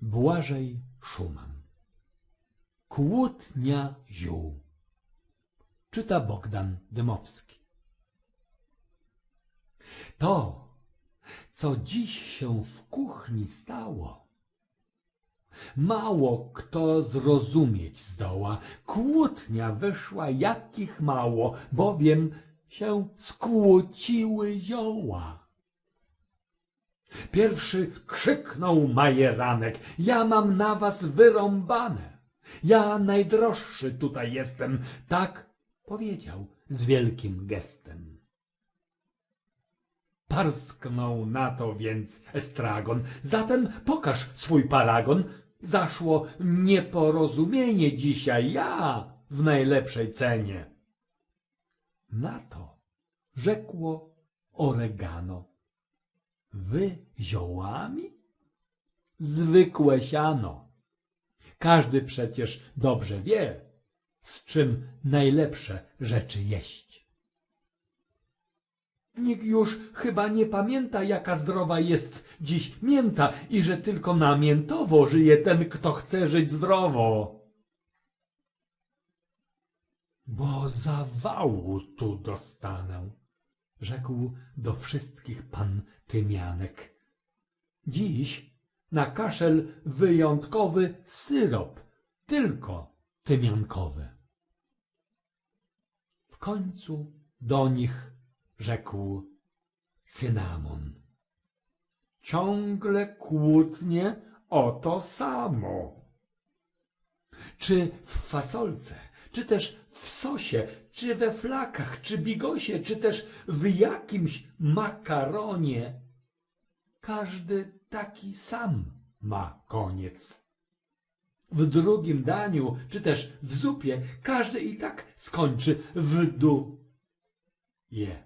Błażej Szuman Kłótnia ziół Czyta Bogdan Dymowski To, co dziś się w kuchni stało, mało kto zrozumieć zdoła. Kłótnia wyszła jakich mało, bowiem się skłóciły zioła. Pierwszy krzyknął majeranek, ja mam na was wyrąbane. Ja najdroższy tutaj jestem, tak powiedział z wielkim gestem. Parsknął na to więc estragon, zatem pokaż swój paragon. Zaszło nieporozumienie dzisiaj, ja w najlepszej cenie. Na to rzekło oregano. Wy ziołami? Zwykłe siano. Każdy przecież dobrze wie, z czym najlepsze rzeczy jeść. Nikt już chyba nie pamięta, jaka zdrowa jest dziś mięta i że tylko na miętowo żyje ten, kto chce żyć zdrowo. Bo zawału tu dostanę, rzekł do wszystkich pan Tymianek. Dziś na kaszel wyjątkowy syrop, tylko tymiankowy. W końcu do nich rzekł cynamon. Ciągle kłótnie o to samo. Czy w fasolce, czy też w sosie, czy we flakach, czy bigosie, czy też w jakimś makaronie. Każdy taki sam ma koniec. W drugim daniu, czy też w zupie, każdy i tak skończy w dół. Je.